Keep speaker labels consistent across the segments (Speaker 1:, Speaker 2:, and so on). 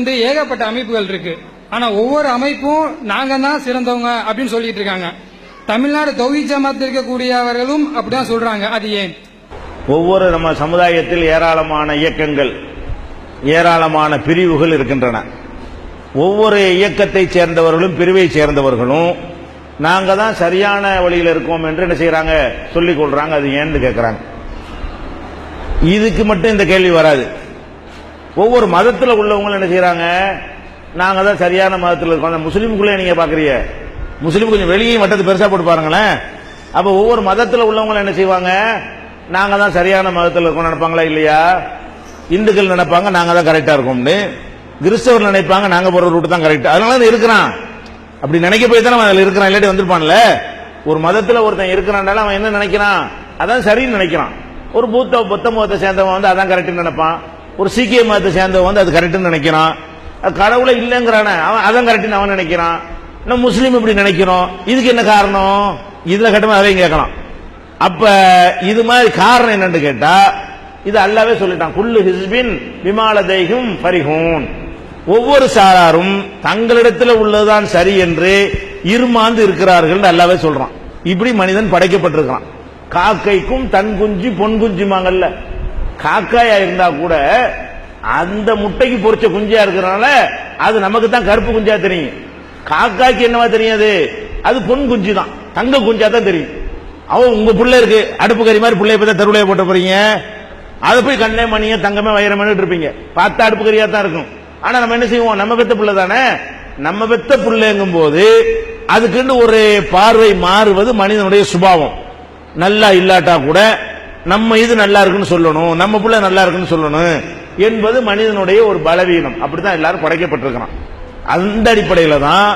Speaker 1: வந்து ஏகப்பட்ட அமைப்புகள் இருக்கு. ஆனா ஒவ்வொரு அமைப்பும் நாங்க தான் சிறந்தவங்க அப்படின்னு சொல்லிட்டு இருக்காங்க. தமிழ்நாடு தொகுதி ஜமாத்தில் இருக்கக்கூடியவர்களும் அப்படிதான் சொல்றாங்க. அது ஏன்?
Speaker 2: ஒவ்வொரு நம்ம சமுதாயத்தில் ஏராளமான இயக்கங்கள் ஏராளமான பிரிவுகள் இருக்கின்றன. ஒவ்வொரு இயக்கத்தை சேர்ந்தவர்களும் பிரிவை சேர்ந்தவர்களும் நாங்க தான் சரியான வழியில் இருக்கோம் என்று என்ன செய்யறாங்க? சொல்லிக் கொள்றாங்க. அது ஏன்னு கேட்கறாங்க இதுக்கு மட்டும் இந்த கேள்வி வராது. ஒவ்வொரு மதத்தில் உள்ளவங்களும் என்ன செய்யறாங்க? நாங்க தான் சரியான மதத்தில் இருக்கோம். அந்த முஸ்லீமுக்குள்ளே நீங்க பாக்குறீங்க. முஸ்லீம் கொஞ்சம் வெளியே வட்டத்தை பெருசா போட்டு பாருங்களேன். அப்ப ஒவ்வொரு மதத்தில் உள்ளவங்களும் என்ன செய்வாங்க? நாங்க தான் சரியான மதத்தில் இருக்கோம் நினைப்பாங்களா இல்லையா? இந்துக்கள் நினைப்பாங்க நாங்க தான் கரெக்டா இருக்கோம்னு. கிறிஸ்தவர் நினைப்பாங்க நாங்க போற ரூட் தான் கரெக்ட் அதனால தான் இருக்கிறான். அப்படி நினைக்க போய் தானே அவன் இருக்கிறான். இல்லாட்டி வந்திருப்பான்ல. ஒரு மதத்தில் ஒருத்தன் இருக்கிறான்டால அவன் என்ன நினைக்கிறான்? அதான் சரின்னு நினைக்கிறான். ஒரு பூத்த புத்த முகத்தை சேர்ந்தவன் வந்து அதான் கரெக்ட்னு நினைப்பான். ஒரு சீக்கிய மதத்தை சேர்ந்தவன் வந்து அது கரெக்டுன்னு நினைக்கிறான். அது கடவுளை இல்லைங்கிறானே அவன் அதான் கரெக்டுன்னு அவன் நினைக்கிறான். நம்ம முஸ்லீம் இப்படி நினைக்கிறோம்? இதுக்கு என்ன காரணம்? இதுல கட்டமா அதையும் கேட்கலாம். அப்ப இது மாதிரி காரணம் என்னன்னு கேட்டா இது அல்லாவே சொல்லிட்டான். குல்லு ஹிஸ்பின் விமாலதைகும் பரிகூன் ஒவ்வொரு சாராரும் தங்களிடத்தில் உள்ளதுதான் சரி என்று இருமாந்து இருக்கிறார்கள் அல்லாவே சொல்றான். இப்படி மனிதன் படைக்கப்பட்டிருக்கிறான். காக்கைக்கும் தன் குஞ்சு பொன் குஞ்சுமாங்கல்ல காக்காயா இருந்தா கூட அந்த முட்டைக்கு பொறிச்ச குஞ்சா இருக்கிறனால அது நமக்கு தான் கருப்பு குஞ்சா தெரியும். காக்காய்க்கு என்னவா தெரியாது அது? பொன் குஞ்சு தான் தங்க குஞ்சா தான் தெரியும். அவன் உங்க பிள்ளை இருக்கு. அடுப்பு கறி மாதிரி பிள்ளைய போய் தெருவுலைய போட்டு போறீங்க. அதை போய் கண்ணே மணிய தங்கமே வைரமே இருப்பீங்க. பார்த்தா அடுப்பு கறியா தான் இருக்கும். ஆனா நம்ம என்ன செய்வோம்? நம்ம பெத்த பிள்ளை தானே? நம்ம பெத்த பிள்ளைங்கும் போது அதுக்குன்னு ஒரு பார்வை மாறுவது மனிதனுடைய சுபாவம். நல்லா இல்லாட்டா கூட நம்ம இது நல்லா இருக்குன்னு சொல்லணும் நம்ம பிள்ளை நல்லா இருக்குன்னு சொல்லணும் என்பது மனிதனுடைய ஒரு பலவீனம். அப்படித்தான் எல்லாரும் படைக்கப்பட்டிருக்கிறான். அந்த அடிப்படையில தான்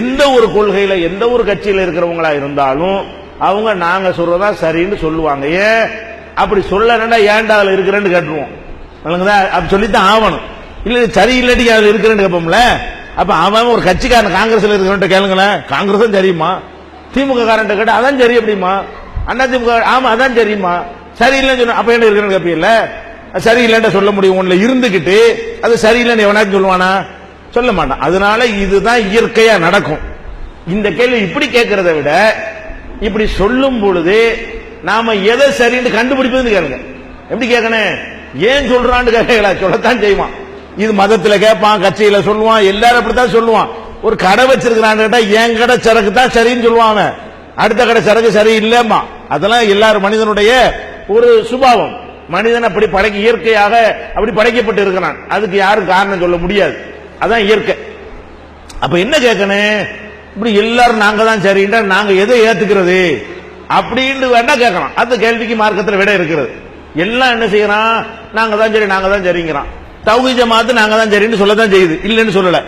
Speaker 2: எந்த ஒரு கொள்கையில எந்த ஒரு கட்சியில இருக்கிறவங்களா இருந்தாலும் அவங்க நாங்க சொல்றதா சரின்னு சொல்லுவாங்க. ஏன்? அப்படி சொல்லணும்னா ஏன்டா அதுல இருக்கிறேன்னு கேட்டுருவோம். அப்படி சொல்லித்தான் ஆகணும். இல்ல சரி இல்லாட்டி அதுல இருக்கிறேன்னு கேட்போம்ல. அப்ப அவன் ஒரு கட்சிக்காரன் காங்கிரஸ்ல இருக்கிறவன்ட்ட கேளுங்களேன். காங்கிரஸும் சரியுமா திமுக காரன் கேட்டா அதான் சரி அப்படிமா அண்ணா திமுக ஆமா அதான் சரிம்மா. சரியில்லைன்னு சொன்ன அப்ப என்ன இருக்கிறேன்னு கேப்பீங்கல்ல சரியில்லைன்னு சொல்ல முடியும் உன்ல இருந்துகிட்டு அது சரியில்லைன்னு எவனாச்சும் சொல்லுவானா? சொல்ல மாட்டான். அதனால இதுதான் இயற்கையா நடக்கும். இந்த கேள்வி இப்படி கேட்கறத விட இப்படி சொல்லும் பொழுது நாம எதை சரின்னு கண்டுபிடிப்பதுன்னு கேளுங்க. எப்படி கேட்கணும்? ஏன் சொல்றான்னு கேட்கல சொல்லத்தான் செய்வான். இது மதத்துல கேட்பான் கட்சியில சொல்லுவான் எல்லாரும் அப்படித்தான் சொல்லுவான். ஒரு கடை வச்சிருக்கிறான்னு கேட்டா என் கடை சரக்கு தான் சரின்னு சொல்லுவான் அடுத்த கடை சரக்கு சரியில்லைம்மா அதெல்லாம் எல்லாரும் மனிதனுடைய ஒரு சுபாவம். மனிதன் அப்படி படைக்க இயற்கையாக அப்படி படைக்கப்பட்டு இருக்கிறான். அதுக்கு யாரும் காரணம் சொல்ல முடியாது. அதான் இயற்கை. அப்ப என்ன கேட்கணும்? இப்படி எல்லாரும் நாங்க தான் சரின்றா நாங்க எதை ஏத்துக்கிறது? அப்படின்னு வேணா கேட்கலாம். அந்த கேள்விக்கு மார்க்கத்தில் விட இருக்கிறது. எல்லாம் என்ன செய்யறான்? நாங்க தான் சரி நாங்க தான் சரிங்கிறான். தௌஹி ஜமாத்து நாங்க தான் சரின்னு சொல்லத்தான் செய்யுது. இல்லைன்னு சொல்லல.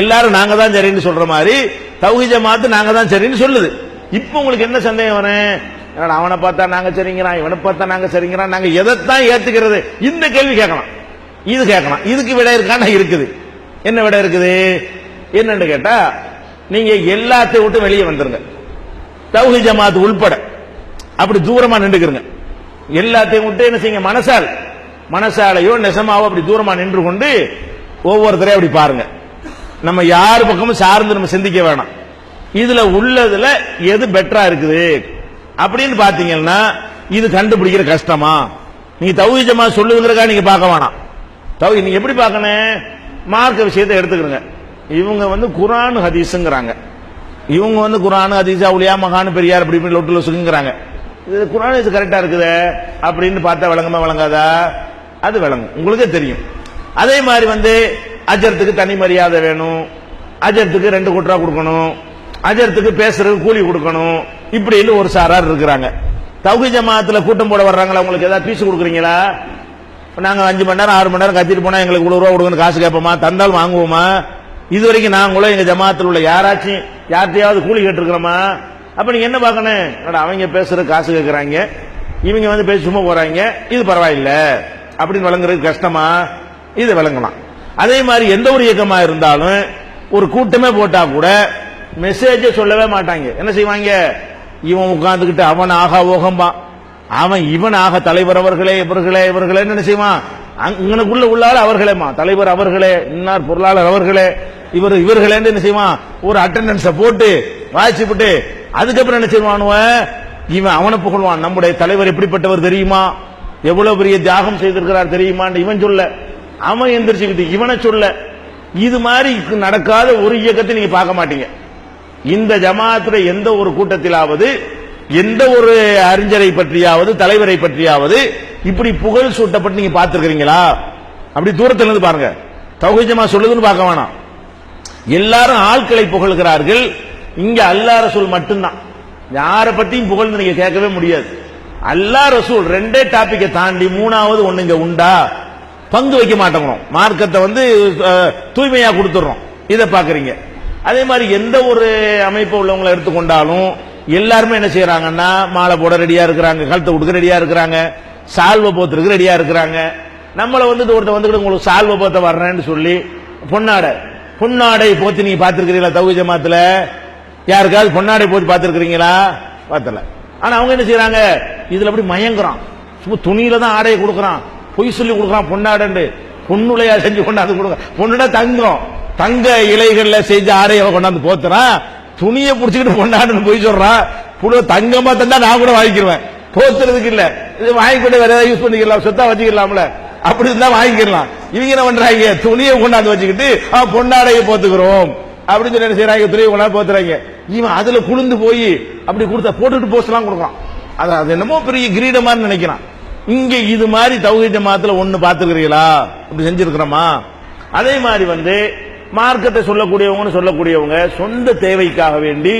Speaker 2: எல்லாரும் நாங்க தான் சரின்னு சொல்ற மாதிரி தௌஹி ஜமாத்து நாங்க தான் சரின்னு சொல்லுது. இப்போ உங்களுக்கு என்ன சந்தேகம் வரேன் என்னடா, அவனை பார்த்தா நாங்க சரிங்கிறான் இவனை பார்த்தா நாங்க சரிங்கிறான் நாங்க எதைத்தான் ஏத்துக்கிறது? இந்த கேள்வி கேட்கலாம். இது கேட்கலாம். இதுக்கு விட இருக்கானா இருக்குது. என்ன விட இருக்குது? என்னன்னு கேட்டா நீங்க எல்லாத்தையும் விட்டு வெளியே வந்துருங்க. தௌஹி ஜமாத் உள்பட. அப்படி தூரமா நின்றுக்கிறங்க எல்லாத்தையும் விட்டு என்ன செய்யுங்க? மனசால். மனசாலையோ நெசமாவோ அப்படி தூரமா நின்று கொண்டு ஒவ்வொருத்தரையும் அப்படி பாருங்க. நம்ம யார் பக்கமும் சார்ந்து நம்ம சிந்திக்க வேணாம். இதுல உள்ளதுல எது பெட்டரா இருக்குது? அப்படின்னு பாத்தீங்கன்னா இது கண்டுபிடிக்கிற கஷ்டமா? நீங்க தௌஹி ஜமாத் சொல்லுங்கிறக்கா நீங்க பார்க்க வேணாம். தௌஹி நீங்க எப்படி பார்க்கணும்? மார்க்க விஷயத்தை எடுத்துக்கிறங்க. இவங்க வந்து குரான் ஹதீஸுங்கிறாங்க. இவங்க வந்து குரான் ஹதீஸ் அவுளியா மகான் பெரியார் அப்படி இப்படி லொட்டு லொசுங்கிறாங்க இது குரான் இது கரெக்டா இருக்குது? அப்படின்னு பார்த்தா விளங்குமா விளங்காதா? அது விளங்கும். உங்களுக்கே தெரியும். அதே மாதிரி வந்து அஜரத்துக்கு தனி மரியாதை வேணும். அஜரத்துக்கு ரெண்டு குட்ரா கொடுக்கணும். அஜரத்துக்கு பேசுறதுக்கு கூலி கொடுக்கணும். இப்படின்னு ஒரு சாரார் இருக்கிறாங்க. தகுதி ஜமாத்துல கூட்டம் போட வர்றாங்களா? உங்களுக்கு ஏதாவது பீஸ் கொடுக்குறீங்களா? நாங்கள் அஞ்சு மணி நேரம் ஆறு மணி நேரம் கத்திட்டு போனா எங்களுக்கு இவ்வளவு ரூபா கொடுங்கன்னு காசு கேட்போமா? தந்தால் வாங்குவோமா? இது வரைக்கும் நாங்களும் எங்க ஜமாத்தில் உள்ள யாராச்சும் யார்கிட்டையாவது கூலி கேட்டுருக்கிறோமா? அப்ப நீங்க என்ன பார்க்கணும்? என்னடா அவங்க பேசுற காசு கேட்கறாங்க. இவங்க வந்து பேசி சும்மா போறாங்க. இது பரவாயில்ல. அப்படின்னு விளங்குறது கஷ்டமா? இது விளங்கலாம். அதே மாதிரி எந்த ஒரு இயக்கமா இருந்தாலும் ஒரு கூட்டமே போட்டா கூட மெசேஜ சொல்லவே மாட்டாங்க. என்ன செய்வாங்க? இவன் உட்கார்ந்துக்கிட்டு அவன் ஆகா ஓகம்பான் அவன் இவன் ஆக தலைவர் அவர்களே இவர்களே இவர்களே. என்ன செய்வான்? அங்கனக்குள்ள உள்ளால அவர்களேமா தலைவர் அவர்களே இன்னார் பொருளாளர் அவர்களே இவர் இவர்களே என்ன செய்வான்? ஒரு அட்டண்டன்ஸ போட்டு வாசிச்சுட்டு அதுக்கப்புறம் என்ன செய்வானுவன் இவன்? அவனை புகழ்வான். நம்முடைய தலைவர் எப்படிப்பட்டவர் தெரியுமா? எவ்வளவு பெரிய தியாகம் செய்திருக்கிறார் தெரியுமான்னு இவன் சொல்ல. அவன் எந்திரிச்சு இவனை சொல்ல. இது மாதிரி நடக்காத ஒரு இயக்கத்தை நீங்க பார்க்க மாட்டீங்க. இந்த ஜமாத்துல எந்த ஒரு கூட்டத்திலாவது எந்த ஒரு அறிஞரை பற்றியாவது தலைவரை பற்றியாவது இப்படி புகழ் சூட்டப்பட்டு நீங்க பார்த்திருக்கிறீங்களா? அப்படி தூரத்தில் இருந்து பாருங்க. தகுஜமா சொல்லுதுன்னு பார்க்க வேணாம். எல்லாரும் ஆட்களை புகழ்கிறார்கள். இங்க அல்லா ரசூல் மட்டும்தான். யாரை பத்தியும் புகழ்ந்து நீங்க கேட்கவே முடியாது. அல்லா ரசூல் ரெண்டே டாபிக்கை தாண்டி மூணாவது ஒண்ணு இங்க உண்டா? பங்கு வைக்க மாட்டேங்கிறோம். மார்க்கத்தை வந்து தூய்மையா கொடுத்துடுறோம். இதை பாக்குறீங்க அதே மாதிரி எந்த ஒரு அமைப்பு உள்ளவங்களை எடுத்துக்கொண்டாலும் எல்லாருமே என்ன செய்யறாங்கன்னா மாலை போட ரெடியா இருக்கிறாங்க கழுத்தை கொடுக்க ரெடியா இருக்கிறாங்க சால்வை போத்துறதுக்கு ரெடியா இருக்கிறாங்க. நம்மள வந்து ஒருத்தர் வந்துக்கிட்டு உங்களுக்கு சால்வை போத்த வர்றேன்னு சொல்லி பொன்னாடை பொன்னாடை போத்து நீங்க பார்த்துருக்கிறீங்களா தவு ஜமாத்துல? யாருக்காவது பொன்னாடை போத்து பாத்துருக்கீங்களா பார்த்தல ஆனா அவங்க என்ன செய்யறாங்க இதுல அப்படி மயங்குறான். சும்மா துணியில தான் ஆடையை கொடுக்குறான். பொய் சொல்லி கொடுக்குறான் பொன்னாடண்டு பொண்ணுலையா செஞ்சு கொண்டாந்து கொடுக்க பொண்ணுடா தங்கம். தங்க இலைகள்ல செஞ்ச ஆடையை கொண்டாந்து போத்துறான். துணியை புடிச்சுக்கிட்டு கொண்டாடுன்னு போய் சொல்றான். புள்ள தங்கமா தந்தா நான் கூட வாங்கிக்கிருவேன். போத்துறதுக்கு இல்ல. இது வாங்கிக்கிட்டு வேற ஏதாவது யூஸ் பண்ணிக்கலாம். சொத்தா வச்சுக்கலாம்ல. அப்படி இருந்தா வாங்கிக்கலாம். இவங்க என்ன பண்றாங்க? துணியை கொண்டாந்து வச்சுக்கிட்டு ஆ, பொன்னாடையை போத்துக்கிறோம். அப்படின்னு சொல்லி என்ன செய்யறாங்க துணியை கொண்டாந்து போத்துறாங்க. இவன் அதுல குளிந்து போய் அப்படி கொடுத்தா போட்டுட்டு போஸ்ட் எல்லாம் கொடுக்குறான் அது அது என்னமோ பெரிய கிரீடமா நினைக்கிறான். இங்க இது மாதிரி தௌஹீத் மாத்துல ஒண்ணு பாத்துக்கிறீங்களா இப்படி செஞ்சிருக்கிறோமா? அதே மாதிரி வந்து மார்க்கத்தை சொல்லக்கூடியவங்கன்னு சொல்லக்கூடியவங்க சொந்த தேவைக்காக வேண்டி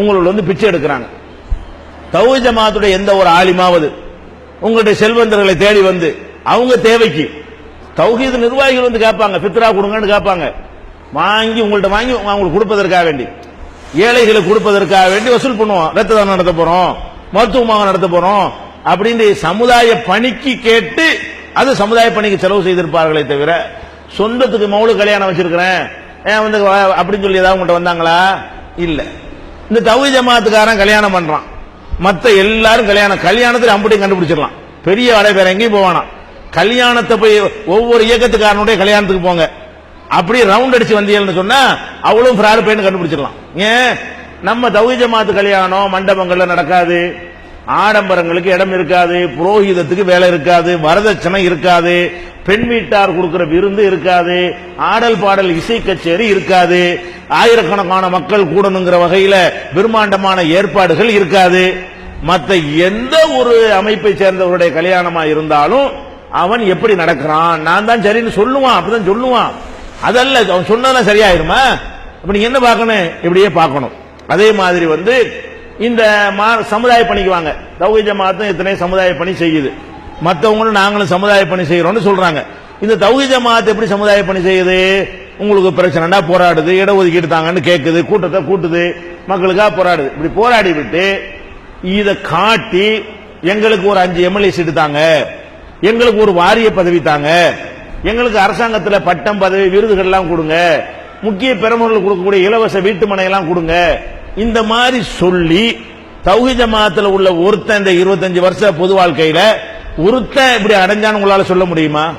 Speaker 2: உங்களோட வந்து பிச்சை எடுக்கிறாங்க. தௌ ஜமாத்துடைய எந்த ஒரு ஆலிமாவது உங்களுடைய செல்வந்தர்களை தேடி வந்து அவங்க தேவைக்கு தௌஹீது நிர்வாகிகள் வந்து கேட்பாங்க பித்ரா கொடுங்கன்னு கேட்பாங்க. வாங்கி உங்கள்ட்ட வாங்கி அவங்களுக்கு கொடுப்பதற்காக வேண்டி. ஏழைகளை கொடுப்பதற்காக வேண்டி வசூல் பண்ணுவோம். ரத்த தானம் நடத்த போறோம் மருத்துவமாக நடத்த போறோம் அப்படின்னு சமுதாய பணிக்கு கேட்டு அது சமுதாய பணிக்கு செலவு செய்திருப்பார்களே தவிர சொந்தத்துக்கு மௌலு கல்யாணம் வச்சிருக்கிறேன். ஏன் வந்து அப்படின்னு சொல்லி ஏதாவது உங்கள்கிட்ட வந்தாங்களா? இல்ல. இந்த தவி ஜமாத்துக்காரன் கல்யாணம் பண்றான். மற்ற எல்லாரும் கல்யாணம் கல்யாணத்தில் அம்புட்டையும் கண்டுபிடிச்சிடலாம். பெரிய வடை பேர் எங்கேயும் போவானா? கல்யாணத்தை போய் ஒவ்வொரு இயக்கத்துக்காரனுடைய கல்யாணத்துக்கு போங்க. அப்படியே ரவுண்ட் அடிச்சு வந்தீங்கன்னு சொன்னா அவ்வளவு ஃப்ராடு பேன்னு கண்டுபிடிச்சிடலாம். ஏன்? நம்ம தௌஹி ஜமாத்து கல்யாணம் மண்டபங்கள்ல நடக்காது. ஆடம்பரங்களுக்கு இடம் இருக்காது புரோகிதத்துக்கு வேலை இருக்காது வரதட்சணை இருக்காது பெண் வீட்டார் கொடுக்கிற விருந்து இருக்காது ஆடல் பாடல் இசை கச்சேரி இருக்காது ஆயிரக்கணக்கான மக்கள் கூடணுங்கிற வகையில பிரம்மாண்டமான ஏற்பாடுகள் இருக்காது. மற்ற எந்த ஒரு அமைப்பை சேர்ந்தவருடைய கல்யாணமா இருந்தாலும் அவன் எப்படி நடக்கிறான்? நான் தான் சரின்னு சொல்லுவான் அப்படிதான் சொல்லுவான். அதல்ல அவன் சொன்னதெல்லாம் சரியாயிருமா? அப்ப நீ என்ன பார்க்கணும்? இப்படியே பார்க்கணும். அதே மாதிரி வந்து இந்த மா- சமுதாய பணிக்குவாங்க. தௌஹீத் ஜமாத்தும் இத்தனை சமுதாய பணி செய்யுது. மற்றவங்களும் நாங்களும் சமுதாய பணி செய்யறோம்னு சொல்றாங்க. இந்த தௌஹீத் ஜமாத் எப்படி சமுதாய பணி செய்யுது? உங்களுக்கு பிரச்சனைடா போராடுது இடஒதுக்கீடு தாங்கன்னு கேட்குது கூட்டத்தை கூட்டுது மக்களுக்காக போராடுது. இப்படி போராடி விட்டு இதை காட்டி எங்களுக்கு ஒரு அஞ்சு எம்எல்ஏ சீட்டு தாங்க. எங்களுக்கு ஒரு வாரிய பதவி தாங்க. எங்களுக்கு அரசாங்கத்தில் பட்டம் பதவி விருதுகள்லாம் கொடுங்க. முக்கிய பெருமர்களுக்கு கொடுக்கக்கூடிய இலவச வீட்டு மனையெல்லாம் கொடுங்க. இந்த மாதிரி சொல்லி தௌஹி ஜமாத்துல உள்ள ஒருத்தன் இந்த இருபத்தஞ்சு வருஷ பொது வாழ்க்கையில ஒருத்தன் இப்படி அடைஞ்சான்னு உங்களால சொல்ல முடியுமா?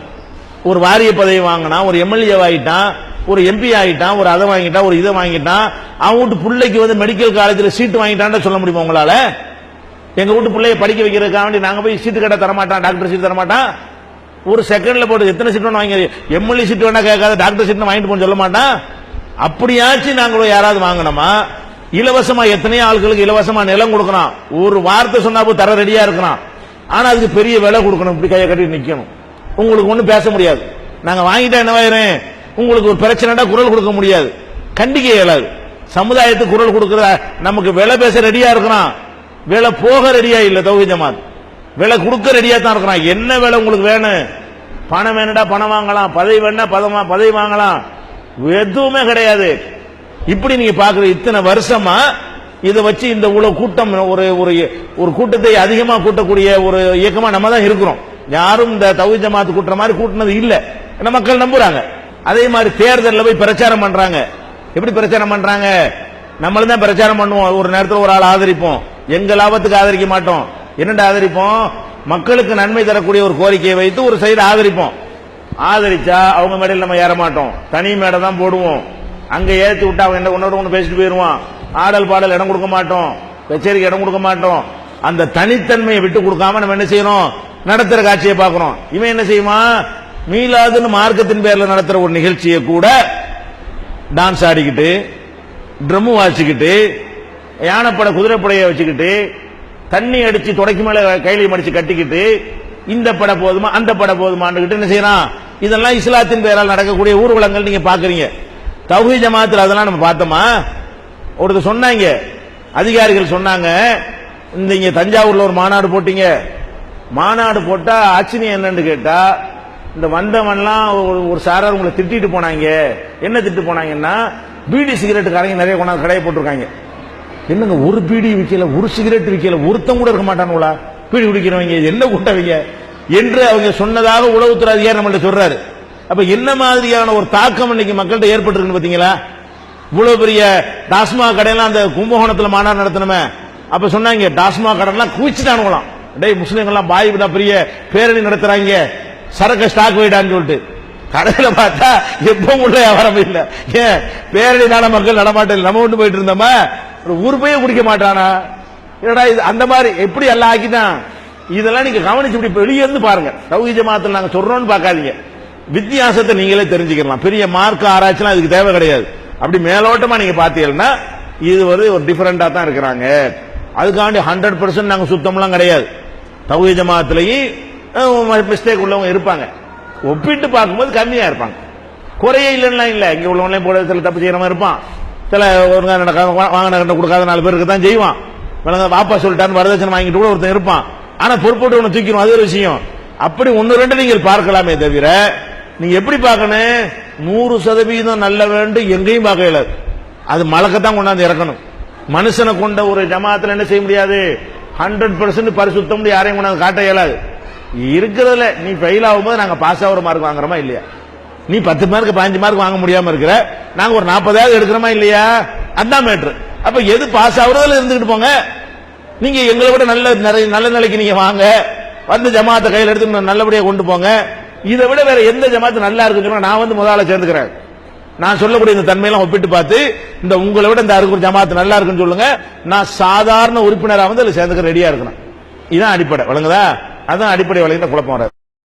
Speaker 2: ஒரு வாரிய பதவி வாங்கினா ஒரு எம்எல்ஏ ஆகிட்டான் ஒரு எம்பி ஆகிட்டான் ஒரு அதை வாங்கிட்டான் ஒரு இதை வாங்கிட்டான் அவன் வீட்டு பிள்ளைக்கு வந்து மெடிக்கல் காலேஜில் சீட்டு வாங்கிட்டான் சொல்ல முடியுமா உங்களால? எங்க வீட்டு பிள்ளைய படிக்க வைக்கிறதுக்காக வேண்டி நாங்க போய் சீட்டு கடை தரமாட்டான் டாக்டர் சீட் தரமாட்டான். ஒரு செகண்ட்ல போட்டு எத்தனை சீட் வேணும் வாங்கி எம்எல்ஏ சீட் வேணா கேட்காத டாக்டர் சீட் வாங்கிட்டு போன்னு சொல்ல மாட்டான். அப்படியாச்சும் நாங்களும் யாராவது வாங்கினோமா இலவசமா எத்தனையோ ஆட்களுக்கு இலவசமா நிலம் கொடுக்கறான். ஒரு வார்த்தை சொன்னா போய் தர ரெடியா இருக்கிறான். ஆனா அதுக்கு பெரிய விலை கொடுக்கணும். இப்படி கையை கட்டி நிக்கணும். உங்களுக்கு ஒண்ணு பேச முடியாது. நாங்க வாங்கிட்டா என்னவாயிரும் உங்களுக்கு ஒரு பிரச்சனைடா குரல் கொடுக்க முடியாது. கண்டிக்க இயலாது. சமுதாயத்துக்கு குரல் கொடுக்கற நமக்கு விலை பேச ரெடியா இருக்கிறான். விலை போக ரெடியா இல்ல தௌஹி ஜமாத். விலை கொடுக்க ரெடியா தான் இருக்கிறான். என்ன விலை உங்களுக்கு வேணும்? பணம் வேணுடா பணம் வாங்கலாம். பதவி வேணா பதமா பதவி வாங்கலாம். எதுவுமே கிடையாது. இப்படி நீங்க பாக்குற இத்தனை வருஷமா இதை வச்சு இந்த இவ்வளவு கூட்டம் ஒரு ஒரு ஒரு கூட்டத்தை அதிகமா கூட்டக்கூடிய ஒரு இயக்கமா நம்ம தான் இருக்கிறோம். யாரும் இந்த தவி ஜமாத்து கூட்டுற மாதிரி கூட்டினது இல்ல. ஏன்னா மக்கள் நம்புறாங்க. அதே மாதிரி தேர்தலில் போய் பிரச்சாரம் பண்றாங்க. எப்படி பிரச்சாரம் பண்றாங்க? நம்மளும் தான் பிரச்சாரம் பண்ணுவோம். ஒரு நேரத்தில் ஒரு ஆள் ஆதரிப்போம். எங்க லாபத்துக்கு ஆதரிக்க மாட்டோம். என்னடா ஆதரிப்போம்? மக்களுக்கு நன்மை தரக்கூடிய ஒரு கோரிக்கையை வைத்து ஒரு சைடு ஆதரிப்போம். ஆதரிச்சா அவங்க மேடையில் நம்ம ஏற மாட்டோம். தனி மேடை தான் போடுவோம். அங்க ஏற்றி விட்டா அவன் என்ன ஒன்னோட ஒன்று பேசிட்டு போயிருவான். ஆடல் பாடல் இடம் கொடுக்க மாட்டோம். கச்சேரிக்கு இடம் கொடுக்க மாட்டோம். அந்த தனித்தன்மையை விட்டு கொடுக்காம நம்ம என்ன செய்யறோம்? நடத்துற காட்சியை பார்க்கிறோம். இவன் என்ன செய்வான்? மீளாதுன்னு மார்க்கத்தின் பேர்ல நடத்துற ஒரு நிகழ்ச்சியை கூட டான்ஸ் ஆடிக்கிட்டு ட்ரம்மு வாசிக்கிட்டு யானைப்படை குதிரைப்படையை வச்சுக்கிட்டு தண்ணி அடிச்சு தொடக்கி மேல கையில மடிச்சு கட்டிக்கிட்டு இந்த பட போதுமா அந்த பட போதுமான்னு என்ன செய்யறான்? இதெல்லாம் இஸ்லாத்தின் பெயரால் நடக்கக்கூடிய ஊர்வலங்கள் நீங்க பாக்குறீங்க தௌஹி ஜமாத்தில் அதெல்லாம் நம்ம பார்த்தோமா? ஒருத்தர் சொன்னாங்க. அதிகாரிகள் சொன்னாங்க. இந்த இங்க தஞ்சாவூர்ல ஒரு மாநாடு போட்டீங்க. மாநாடு போட்டா ஆச்சினி என்னன்னு கேட்டா இந்த வந்தவன்லாம் ஒரு- ஒரு சாரார் உங்களை திட்டிட்டு போனாங்க. என்ன திட்டு போனாங்கன்னா பீடி சிகரெட்டுக்காரங்க நிறைய கொண்டாந்து கடையை போட்டிருக்காங்க. என்னங்க ஒரு பீடி விற்கல ஒரு சிகரெட் விற்கல ஒருத்தம் கூட இருக்க மாட்டானுங்களா? பீடி குடிக்கிறவங்க என்ன கூட்டவங்க? என்று அவங்க சொன்னதாக உளவுத்துறை அதிகாரி நம்மள்ட்ட சொல்றாரு. அப்ப என்ன மாதிரியான ஒரு தாக்கம் இன்னைக்கு மக்கள்கிட்ட ஏற்பட்டிருக்குன்னு பாத்தீங்களா? இவ்வளவு பெரிய டாஸ்மாக் கடையெல்லாம் அந்த கும்பகோணத்துல மாநாடு நடத்தினமே அப்ப சொன்னாங்க டாஸ்மாக் கடையெல்லாம் குவிச்சுட்டானுங்களாம். டேய் முஸ்லீம்கள்லாம் பாய் விட பெரிய பேரணி நடத்துறாங்க. சரக்கு ஸ்டாக் வைடான்னு சொல்லிட்டு. கடையில பார்த்தா எப்பவும் உள்ள வியாபாரம் இல்ல. ஏன்? பேரணினால மக்கள் நடமாட்டம் நம்ம கொண்டு போயிட்டு இருந்தோமா? ஒரு உருப்பையே குடிக்க மாட்டானா? என்னடா இது அந்த மாதிரி எப்படி எல்லாம் ஆக்கிதான் இதெல்லாம் நீங்க கவனிச்சு இப்படி வெளியே இருந்து பாருங்க. சௌகி ஜமாத்தில் நாங்க சொல்றோம்னு பார்க்காதீங்க. வித்தியாசத்தை நீங்களே தெரிஞ்சுக்கலாம். பெரிய மார்க் ஆராய்ச்சிலாம் இதுக்கு தேவை கிடையாது. அப்படி மேலோட்டமா நீங்க பாத்தீங்கன்னா இது வந்து ஒரு டிஃபரெண்டா தான் இருக்கிறாங்க. அதுக்காண்டி ஹண்ட்ரட் பர்சன்ட் நாங்க சுத்தம்லாம் கிடையாது. தகுதி ஜமாத்திலையும் மிஸ்டேக் உள்ளவங்க இருப்பாங்க. ஒப்பிட்டு பார்க்கும்போது கம்மியா இருப்பாங்க. குறையே இல்லைன்னா இல்ல. இங்க உள்ளவங்களையும் போட சில தப்பு செய்யறவன் இருப்பான். சில ஒருங்க நடக்காம வாங்கின கண்ட கொடுக்காத நாலு பேருக்கு தான் செய்வான். விளங்க வாப்பா சொல்லிட்டான்னு வரதட்சணை வாங்கிட்டு கூட ஒருத்தன் இருப்பான். ஆனா பொறுப்போட்டு ஒன்று தூக்கிடும் அது ஒரு விஷயம். அப்படி ஒன்னு ரெண்டு நீங்கள் பார்க்கலாமே தவிர நீங்க எப்படி பார்க்கணும்? நூறு சதவீதம் நல்ல வேண்டும் எங்கேயும் பார்க்க இயலாது. அது மலக்கத்தான் கொண்டாந்து இறக்கணும். மனுஷனை கொண்ட ஒரு ஜமாத்துல என்ன செய்ய முடியாது? ஹண்ட்ரட் பர்சன்ட் பரிசுத்தம் யாரையும் கொண்டாந்து காட்ட இயலாது. இருக்கிறதுல நீ ஃபெயில் ஆகும்போது நாங்க பாஸ் ஆகிற மார்க் வாங்குறோமா இல்லையா? நீ பத்து மார்க் பதினஞ்சு மார்க் வாங்க முடியாம இருக்கிற நாங்க ஒரு நாற்பதாவது எடுக்கிறோமா இல்லையா? அதான் மேட்ரு அப்ப எது பாஸ் ஆகுறதுல இருந்துகிட்டு போங்க. நீங்க எங்களை விட நல்ல நிறைய நல்ல நிலைக்கு நீங்க வாங்க. வந்து ஜமாத்தை கையில் எடுத்து நல்லபடியாக நல்லபடியா கொண்டு போங்க. இதை விட வேற எந்த ஜமாத்து நல்லா இருக்குன்னு சொன்னா நான் வந்து முதல்ல சேர்ந்துக்கிறேன். நான் சொல்லக்கூடிய இந்த தன்மையெல்லாம் ஒப்பிட்டு பார்த்து இந்த உங்களை விட இந்த அருக்கூர் ஜமாத்து நல்லா இருக்குன்னு சொல்லுங்க. நான் சாதாரண உறுப்பினராக வந்து அதில் சேர்ந்துக்க ரெடியா இருக்கணும். இதுதான் அடிப்படை. வழங்குதா அதான் அடிப்படை வழங்கின குழப்பம் வராது.